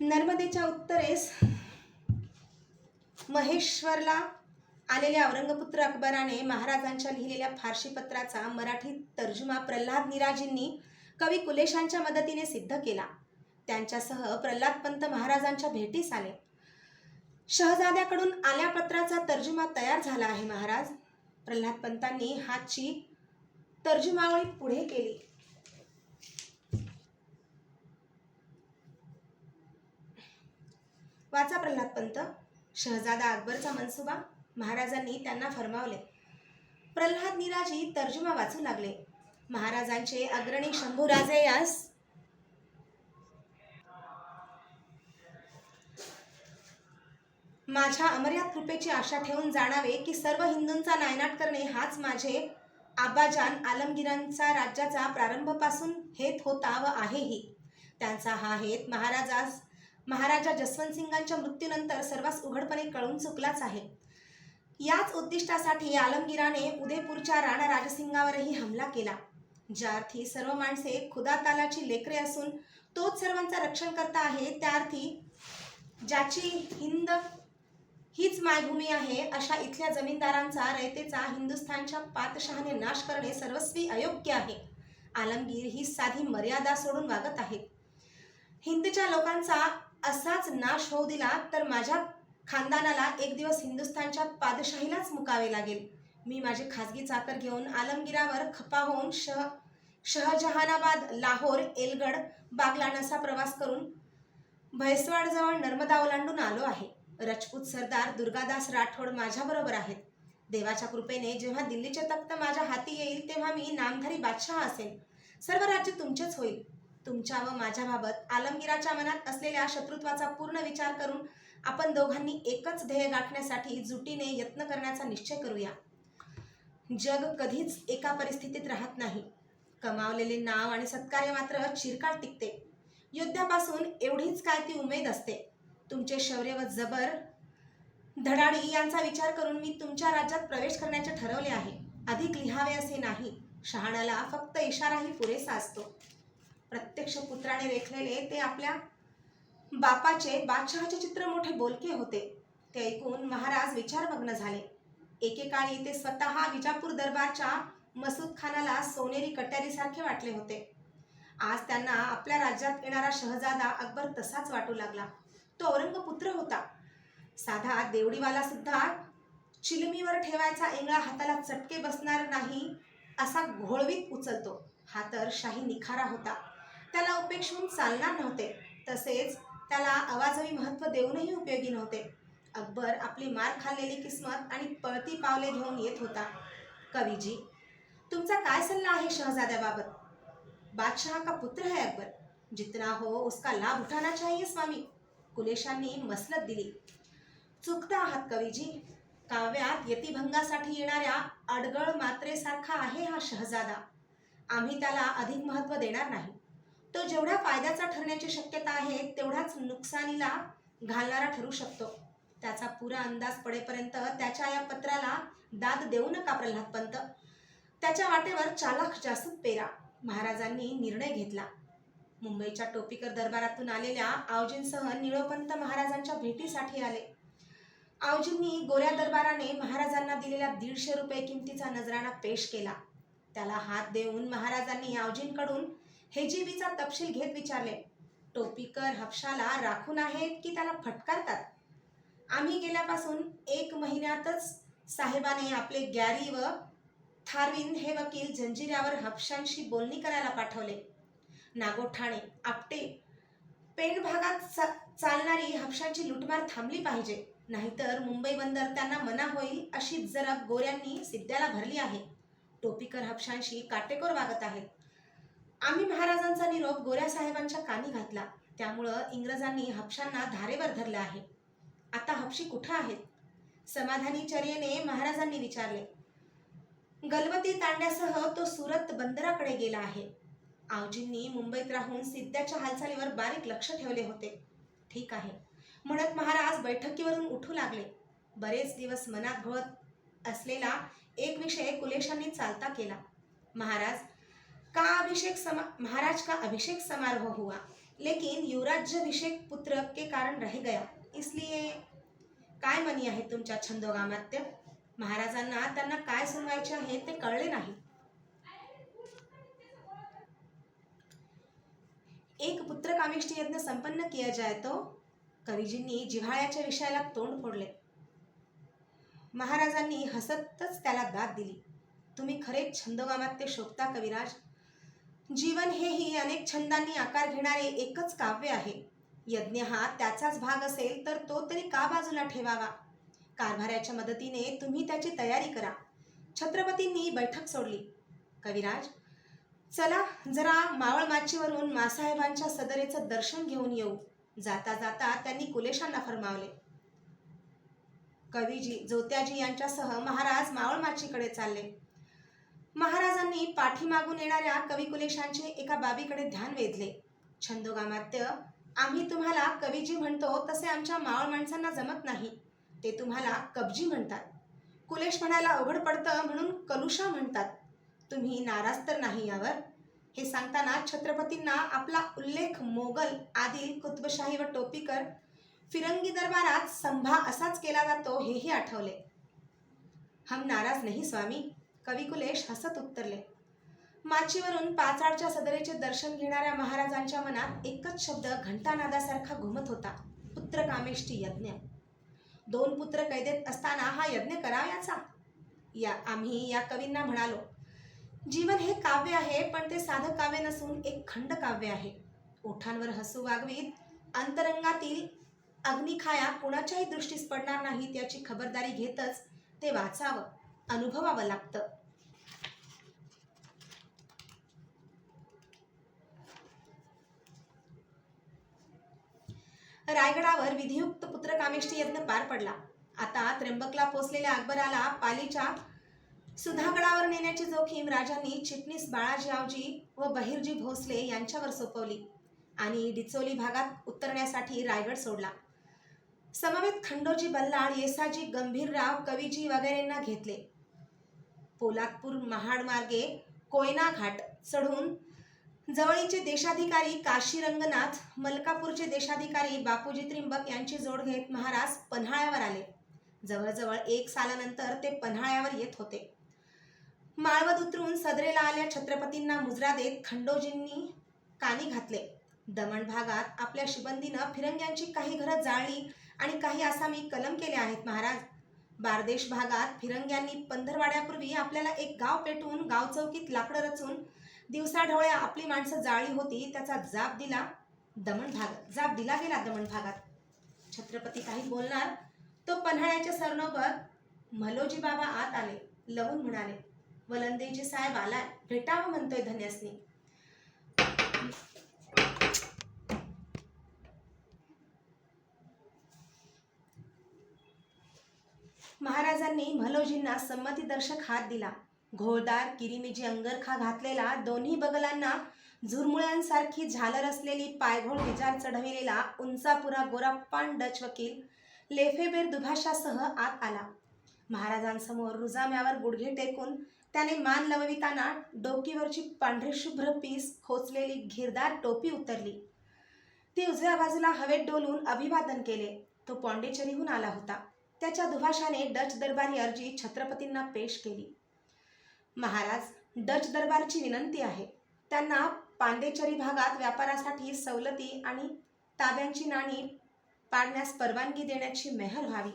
नर्मदेच्या उत्तरेस महेश्वरला आलेल्या औरंगपुत्र अकबराने महाराजांच्या लिहिलेल्या फारशी पत्राचा मराठी तर्जुमा प्रल्हाद निराजींनी कवी कुलेशांच्या मदतीने सिद्ध केला. त्यांच्यासह प्रल्हाद पंत महाराजांच्या भेटीस आले. शहजाद्याकडून आल्या पत्राचा तर्जुमा तयार झाला आहे महाराज. प्रल्हाद पंतांनी हातची तर्जुमावळी पुढे केली. वाचा प्रल्हाद पंत. शहजादा अकबरचा मनसुबा. महाराजांनी त्यांना फरमावले. प्रल्हाद निराजी तर्जुमा वाचू लागले. महाराजांचे अग्रणी शंभूराजे यास माझ्या अमर्याद कृपेची आशा ठेवून जाणावे की सर्व हिंदूंचा नायनाट करणे हाच माझे आबाजान आलमगिरांचा राज्याचा प्रारंभपासून हेत होता व आहेही त्यांचा हा हेत महाराजास महाराजा जसवंत सिंगांच्या मृत्यूनंतर सर्वांस उघडपणे कळून चुकलाच आहे. याच उद्दिष्टासाठी आलमगिराने उदयपूरच्या राणा राजसिंगावरही हमला केला. ज्या अर्थी सर्व माणसे खुदा तालाची लेकरे असून तोच सर्वांचा रक्षण करता आहे त्या अर्थी ज्याची हिंद हीच मायभूमी आहे अशा इथल्या जमीनदारांचा रयतेचा हिंदुस्थानच्या पातशहाने नाश करणे सर्वस्वी अयोग्य आहे. आलमगीर ही साधी मर्यादा सोडून वागत आहे हिंदच्या लोकांचा असाच नाश होऊ दिला तर माझ्या खानदानाला एक दिवस हिंदुस्थानच्या पादशाहीलाच मुकावे लागेल. मी माझे खाजगी चाकर घेऊन आलमगिरावर खपा होऊन शह शहजहानाबाद लाहोर एलगड बागलाण असा प्रवास करून भैसवाडजवळ नर्मदा ओलांडून आलो आहे. रजपूत सरदार दुर्गादास राठोड माझ्याबरोबर आहेत. देवाच्या कृपेने जेव्हा दिल्लीचे तख्त माझ्या हाती येईल तेव्हा मी नामधारी बादशहा असेल सर्व राज्य तुमचेच होईल. तुमच्या व माझ्याबाबत आलमगिराच्या मनात असलेल्या शत्रुत्वाचा पूर्ण विचार करून आपण दोघांनी एकच ध्येय गाठण्यासाठी जुटीने यत्न करण्याचा निश्चय करूया. जग कधीच एका परिस्थितीत राहत नाही. कमावलेले नाव आणि सत्कार्य मात्र चिरकाळ टिकते. युद्धापासून एवढीच काय ती उमेद असते. तुमचे शौर्य व जबर धडाडी यांचा विचार करून मी तुमच्या राज्यात प्रवेश करण्याचे ठरवले आहे. अधिक लिहावे असे नाही. शहाण्याला फक्त इशाराही पुरेसा असतो. प्रत्यक्ष पुत्राने रेखलेले ते आपल्या बापाचे बादशहाचे चित्र मोठे बोलके होते. ते ऐकून महाराज विचारमग्न झाले. एकेकाळी ते स्वतः विजापूर दरबारच्या मसूद खानाला सोनेरी कट्यारीसारखे वाटले होते. आज त्यांना आपल्या राज्यात येणारा शहजादा अकबर तसाच वाटू लागला. तो औरंगपुत्र होता. साधा देवडीवाला सुद्धा चिलमीवर ठेवायचा इंगळा हाताला चटके बसणार नाही असा घोळवीत उचलतो. हा तर शाही निखारा होता. त्याला उपेक्षून चालणार नव्हते. तसेच त्याला आवाजवी महत्त्व देऊनही उपयोगी नव्हते. अकबर आपली मार खाल्लेली किस्मत आणि पळती पावले घेऊन येत होता. कवीजी तुमचा काय सल्ला आहे शहजाद्याबाबत? बादशाह का पुत्र है अकबर? जितना हो उसका लाभ उठाना चाहिए स्वामी. कुलेशांनी मसलत दिली. चुकता आहात कवीजी काव्यात यतिभंगासाठी येणाऱ्या अडगळ मात्रेसारखा आहे हा शहजादा. आम्ही त्याला अधिक महत्त्व देणार नाही. तो जेवढ्या फायद्याचा ठरण्याची शक्यता आहे तेवढाच नुकसानीला घालणारा ठरू शकतो. त्याचा पुरा अंदाज पडेपर्यंत त्याच्या या पत्राला दाद देऊ नका प्रल्हाद पंत. त्याच्या वाटेवर चालाख जासूद पेरा महाराजांनी निर्णय घेतला. मुंबईच्या टोपीकर दरबारातून आलेल्या आवजींसह निळोपंत महाराजांच्या भेटीसाठी आले. आवजींनी गोऱ्या दरबाराने महाराजांना दिलेला दीडशे रुपये किमतीचा नजराणा पेश केला. त्याला हात देऊन महाराजांनी आवजींकडून हे जीबीचा तपशील घेत विचारले टोपीकर हपशाला राखून आहेत की त्याला फटकारतात? आम्ही गेल्यापासून एक महिन्यातच साहेबाने आपले गॅरी व थारविन हे वकील जंजिऱ्यावर हपशांशी बोलणी करायला पाठवले. नागोठाणे आपटे पेण भागात चालणारी हपशांची लुटमार थांबली पाहिजे नाहीतर मुंबई बंदर त्यांना मना होईल अशी जरब गोऱ्यांनी सिद्ध्याला भरली आहे. टोपीकर हपशांशी काटेकोर वागत आहेत. आम्ही महाराजांचा निरोप गोऱ्या साहेबांच्या कानी घातला. त्यामुळं इंग्रजांनी हपशांना धारेवर धरलं आहे. आता हपशी कुठं आहेत? समाधानी चर्येने महाराजांनी विचारले. गलवती तांड्यासह तो सुरत बंदराकडे गेला आहे. आवजींनी मुंबईत राहून सिद्ध्याच्या हालचालीवर बारीक लक्ष ठेवले होते. ठीक आहे. म्हणत महाराज बैठकीवरून उठू लागले. बरेच दिवस मनात घोळत असलेला एक विषय कुलेशांनी चालता केला. महाराज का अभिषेक समा महाराज का अभिषेक समारोह हुआ? लेकिन युवराज्याभिषेक पुत्र के कारण रह गया. इसलिए काय मनी आहे तुमच्या छंदोगामात्य महाराजांना त्यांना काय सुनवायचे आहे ते कळले नाही. एक पुत्र कामिष्टी यज्ञ संपन्न किया जाय तो कवीजींनी जिव्हाळ्याच्या विषयाला तोंड फोडले. महाराजांनी हसतच त्याला दाद दिली. तुम्ही खरे छंदोगामात्य शोभता कविराज जीवन हेही अनेक छंदांनी आकार घेणारे एकच काव्य आहे. यज्ञ हा त्याचाच भाग असेल तर तो तरी का बाजूला ठेवावा? कारभाऱ्याच्या मदतीने तुम्ही त्याची तयारी करा. छत्रपतींनी बैठक सोडली. कविराज चला जरा मावळ माचीवरून मासाहेबांच्या सदरेचं दर्शन घेऊन येऊ. जाता जाता त्यांनी कुलेशांना फरमावले. कवीजी जोत्याजी यांच्यासह महाराज मावळमाचीकडे चालले. महाराजांनी पाठीमागून येणाऱ्या कविकुलेशांचे एका बाबीकडे ध्यान वेधले. छंदोगामात्य आम्ही तुम्हाला कवीजी म्हणतो तसे आमच्या मावळ माणसांना जमत नाही. ते तुम्हाला कबजी म्हणतात. कुलेश म्हणायला अवघड पडतं म्हणून कलुषा म्हणतात. तुम्ही नाराज तर नाही यावर. हे सांगताना छत्रपतींना आपला उल्लेख मोगल आदिल कुतुबशाही व टोपीकर फिरंगी दरबारात संभा असाच केला जातो हेही आठवले. हम नाराज नाही स्वामी. कविकुलेश हसत उत्तरले. माचीवरून पाचाडच्या सदरेचे दर्शन घेणाऱ्या महाराजांच्या मनात एकच शब्द घंटानादासारखा घुमत होता पुत्र कामेष्टी यज्ञ. दोन पुत्र कैदेत असताना हा यज्ञ करावयाचा? या आम्ही या कवींना म्हणालो जीवन हे काव्य आहे पण ते साधं काव्य नसून एक खंड काव्य आहे. ओठांवर हसू वागवीत अंतरंगातील अग्निखाया कुणाच्याही दृष्टीस पडणार नाहीत याची खबरदारी घेतच ते वाचावं अनुभवावं लागतं. रायगडावर विधियुक्त पुत्रकामेष्टी यज्ञ पार पडला. आता त्र्यंबकला पोचलेल्या अकबराला पालीच्या सुधागडावर नेण्याची जोखीम राजांनी चिटणीस बाळाजीरावजी व बहिरजी भोसले यांच्यावर सोपवली आणि डिचोली भागात उतरण्यासाठी रायगड सोडला. समवेत खंडोजी बल्लाळ येसाजी गंभीरराव कवीजी वगैरेंना घेतले. पोलादपूर महाड मार्गे कोयना घाट चढून जवळीचे देशाधिकारी काशी रंगनाथ मलकापूरचे देशाधिकारी बापूजी त्रिंबक यांची जोड घेत महाराज पन्हाळ्यावर आले. जवळजवळ एक सालानंतर ते पन्हाळ्यावर येत होते. माळवत उतरून सदरेला आल्या छत्रपतींना मुजरा देत खंडोजींनी कानी घातले. दमण भागात आपल्या शिबंदीनं फिरंग्यांची काही घरं जाळली आणि काही आसामी कलम केले आहेत महाराज. बारदेश भागात फिरंग्यांनी पंधरवाड्यापूर्वी आपल्याला एक गाव पेटून गाव चौकीत लाकडं रचून दिवसाढवळ्या आपली माणसं जाळी होती त्याचा जाब दिला दमण भाग जाब दिला गेला दमण भागात. छत्रपती काही बोलणार तो पन्हाळ्याच्या सरनोबर मलोजी बाबा आत आले लवून म्हणाले वलंदेजी साहेब आलाय भेटावं म्हणतोय धन्यासनी. महाराजांनी म्हलोजींना संमतीदर्शक हात दिला. घोळदार किरीमिजी अंगरखा घातलेला दोन्ही बगलांना झुरमुळ्यांसारखी झालर असलेली पायघोळ विजार चढविलेला उंचापुरा गोराप्पान डच वकील लेफेबेर दुभाषासह आत आला. महाराजांसमोर रुजाम्यावर गुडघे टेकून त्याने मान लवविताना डोकीवरची पांढरी शुभ्र पीस खोचलेली घिरदार टोपी उतरली. ती उजव्या बाजूला हवेत डोलून अभिवादन केले. तो पॉंडिचेरीहून आला होता. त्याच्या दुभाषाने डच दरबारी अर्जी छत्रपतींना पेश केली. महाराज डच दरबारची विनंती आहे. त्यांना पांडेचरी भागात व्यापारासाठी सवलती आणि ताब्यांची नाणी पाडण्यास परवानगी देण्याची मेहर व्हावी.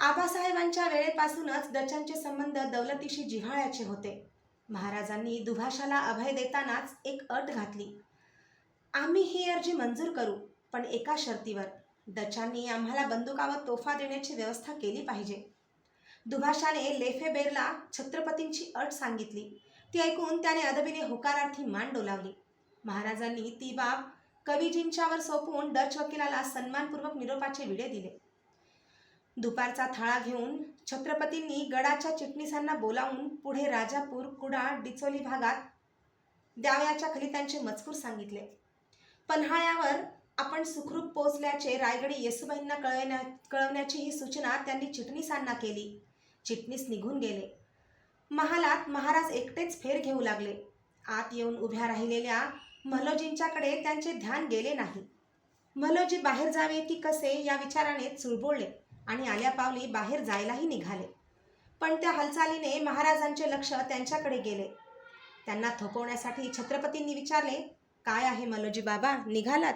आबासाहेबांच्या वेळेपासूनच डचांचे संबंध दौलतीशी जिव्हाळ्याचे होते. महाराजांनी दुभाषाला अभय देतानाच एक अट घातली. आम्ही ही अर्जी मंजूर करू पण एका शर्तीवर. डचांनी आम्हाला बंदुकावर तोफा देण्याची व्यवस्था केली पाहिजे. दुभाषाने लेफेबेरला छत्रपतींची अट सांगितली. ती ऐकून त्याने अदबीने होकारार्थी मान डोलावली. महाराजांनी ती बाब कवीजींच्यावर सोपवून डच वकिलाला सन्मानपूर्वक निरोपाचे विडे दिले. दुपारचा थाळा घेऊन छत्रपतींनी गडाच्या चिटणीसांना बोलावून पुढे राजापूर कुडा डिचोली भागात द्यावयाच्या खलित्यांचे मजकूर सांगितले. पन्हाळ्यावर आपण सुखरूप पोचल्याचे रायगडी येसुबाईंना कळवण्या कळवण्याची ही सूचना त्यांनी चिटणीसांना केली. चिटणीस निघून गेले. महालात महाराज एकटेच फेर घेऊ लागले. आत येऊन उभ्या राहिलेल्या मलोजींच्याकडे त्यांचे ध्यान गेले नाही. मलोजी बाहेर जावे की कसे या विचाराने चुळबुळले आणि आल्या पावली बाहेर जायलाही निघाले. पण त्या हालचालीने महाराजांचे लक्ष त्यांच्याकडे गेले. त्यांना थोपवण्यासाठी छत्रपतींनी विचारले काय आहे मलोजी बाबा? निघालात?